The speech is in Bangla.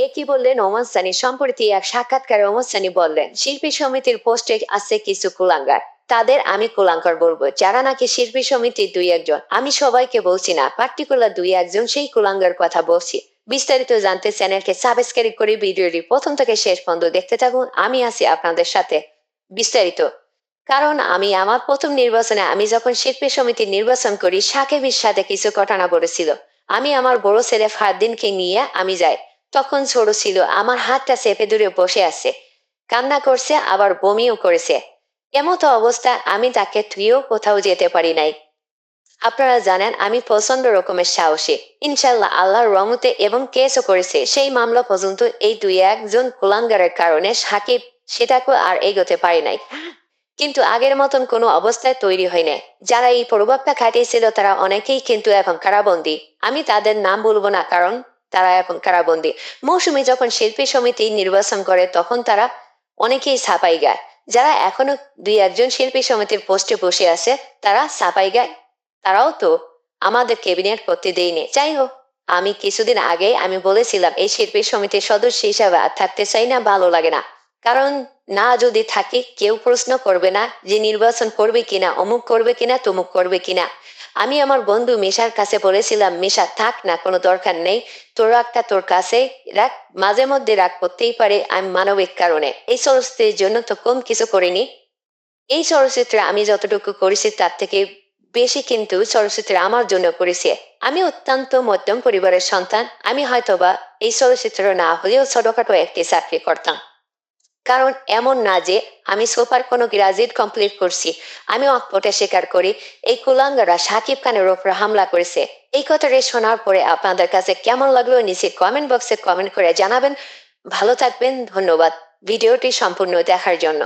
এ কি বললেন? ওমর সানি, সম্প্রতি এক সাক্ষাৎকারে ওমর সানি বললেন, শিল্পী সমিতির পোস্টে আছে কিছু কুলাঙ্গার। তাদের আমি কুলাঙ্কার বলব। যারা নাকি শিল্পী সমিতির দুই একজন, আমি সবাইকে বলছি না, পার্টিকুলার দুই একজন সেই কুলাঙ্গার কথা বলছি। বিস্তারিত জানতে চ্যানেলকে সাবস্ক্রাইব করে ভিডিওটি প্রথম থেকে শেষ পর্যন্ত দেখতে থাকুন। আমি আছি আপনাদের সাথে বিস্তারিত। কারণ আমি আমার প্রথম নির্বাচনে আমি যখন শিল্পী সমিতির নির্বাচন করি সাকিবের সাথে কিছু ঘটনা বলেছিল আমি আমার বড় ছেলে ফারদিনকে নিয়ে আমি যাই। তখন ছোট ছিল। আমার হাতটা চেপে ধরে বসে আছে। কান্না করছে, আবার বমিও করেছে। এমতো অবস্থা, আমি তাকে থুয়েও কোথাও যেতে পারি নাই। আপনারা জানেন, আমি প্রচণ্ড রকমের সাহসী। ইনশাল্লাহ আল্লাহর রহমতে এবং কেসও করেছে। সেই মামলা পর্যন্ত এই দুই একজন কুলাঙ্গারের কারণে সাকিব সেটাকে আর এগোতে পারি নাই। কিন্তু আগের মতন কোনো অবস্থায় তৈরি হয় হয়নি যারা এই প্রভাবটা খাটিয়েছিল, তারা অনেকেই কিন্তু এখন কারাবন্দী। আমি তাদের নাম বলব না, কারণ তারা এখন কারাবন্দী মৌসুমী যখন শিল্পী সমিতি নির্বাচন করে, তখন তারা অনেকেই ছাপাই গায়। যারা এখনও দুই একজন শিল্পী সমিতির পোস্টে বসে আছে, তারা ছাপাই গায়। তারাও তো আমাদের ক্যাবিনেট করতে দেয়নি। যাই হোক, আমি কিছুদিন আগে আমি বলেছিলাম, এই শিল্পী সমিতির সদস্য হিসাবে আর থাকতে চাই না, ভালো লাগে না। কারণ না যদি থাকি, কেউ প্রশ্ন করবে না যে নির্বাচন করবে কিনা, অমুক করবে কিনা, তমুক করবে কিনা। আমি আমার বন্ধু মিশার কাছে বলেছিলাম, মিশা, থাক না, কোনো দরকার নেই। তোর রাগটা তোর কাছে রাখ, মাঝে মধ্যে রাগ করতেই পারে, আমি, মানবিক কারণে। এই চলচ্চিত্রের জন্য তো কম কিছু করিনি। এই চলচ্চিত্রে আমি যতটুকু করেছি, তার থেকে বেশি কিন্তু চলচ্চিত্রে আমার জন্য করেছে। আমি অত্যন্ত মধ্যম পরিবারের সন্তান। আমি হয়তোবা এই চলচ্চিত্র না হলেও ছোটখাটো একটি চাকরি করতাম। কারণ এমন না যে আমি সোফার কোনো গ্রাজুয়েট কমপ্লিট করছি, আমি অকপটে স্বীকার করি, এই কুলাঙ্গারা সাকিব খানের ওপর হামলা করেছে। এই কথাটা শোনার পরে আপনাদের কাছে কেমন লাগল নিচে কমেন্ট বক্সে কমেন্ট করে জানাবেন। ভালো থাকবেন, ধন্যবাদ। ভিডিওটি সম্পূর্ণ দেখার জন্য।